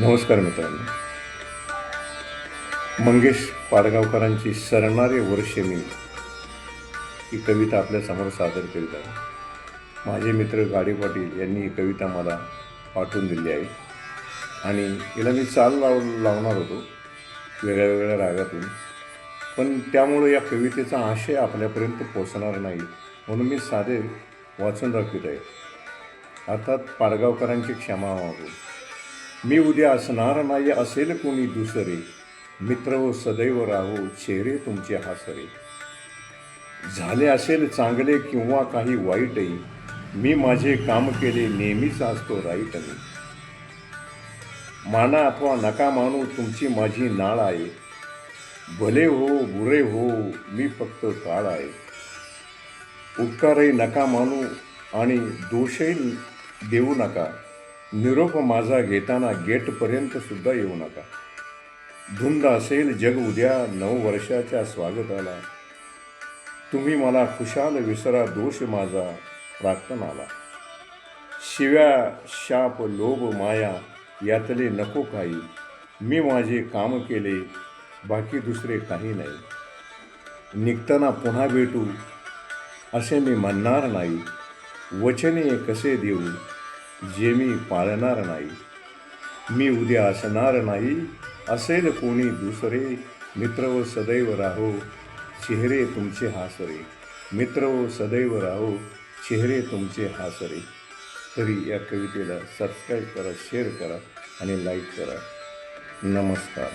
नमस्कार मित्रांनो. मंगेश पाडगावकरांची सरणारे वर्षे मी ही कविता आपल्यासमोर सादर करीत आहे. माझे मित्र गाडी पाटील यांनी ही कविता मला पाठवून दिली आहे. आणि हिला मी चाल लाव लावणार होतो वेगळ्या वेगळ्या रागातून. पण त्यामुळं या कवितेचा आशय आपल्यापर्यंत पोचणार नाही म्हणून मी साधे वाचून दाखवित आहे. अर्थात पाडगावकरांची क्षमा मागू. मी उद्या असणार नाही असेल कोणी दुसरे. मित्र व सदैव राहो चेहरे तुमचे हासरे. झाले असेल चांगले किंवा काही वाईटही मी माझे काम केले नेहमीच असतो राईट मी माना अथवा नका मानू तुमची माझी नाळ आहे. भले हो बुरे हो मी फक्त काळ आहे. उपकारही नका मानू आणि दोषही देऊ नका. निरोप माझा घेताना गेटपर्यंत सुद्धा येऊ नका. धुंद असेल जग उद्या नऊ वर्षाच्या स्वागताला. तुम्ही मला खुशाल विसरा दोष माझा प्रार्थनाला. शिव्या शाप लोभ माया यातले नको काही. मी माझे काम केले बाकी दुसरे काही नाही. निघताना पुन्हा भेटू असे मी म्हणणार नाही. वचने कसे देऊ? जे मी पाळणार नाही मी उद्या असणार नाही असेल कोणी दुसरे मित्र व सदैव राहो चेहरे तुमचे हासरे. मित्र व सदैव राहो चेहरे तुमचे हासरे. तरी या कवितेला सबस्क्राईब करा शेअर करा आणि लाईक करा. नमस्कार.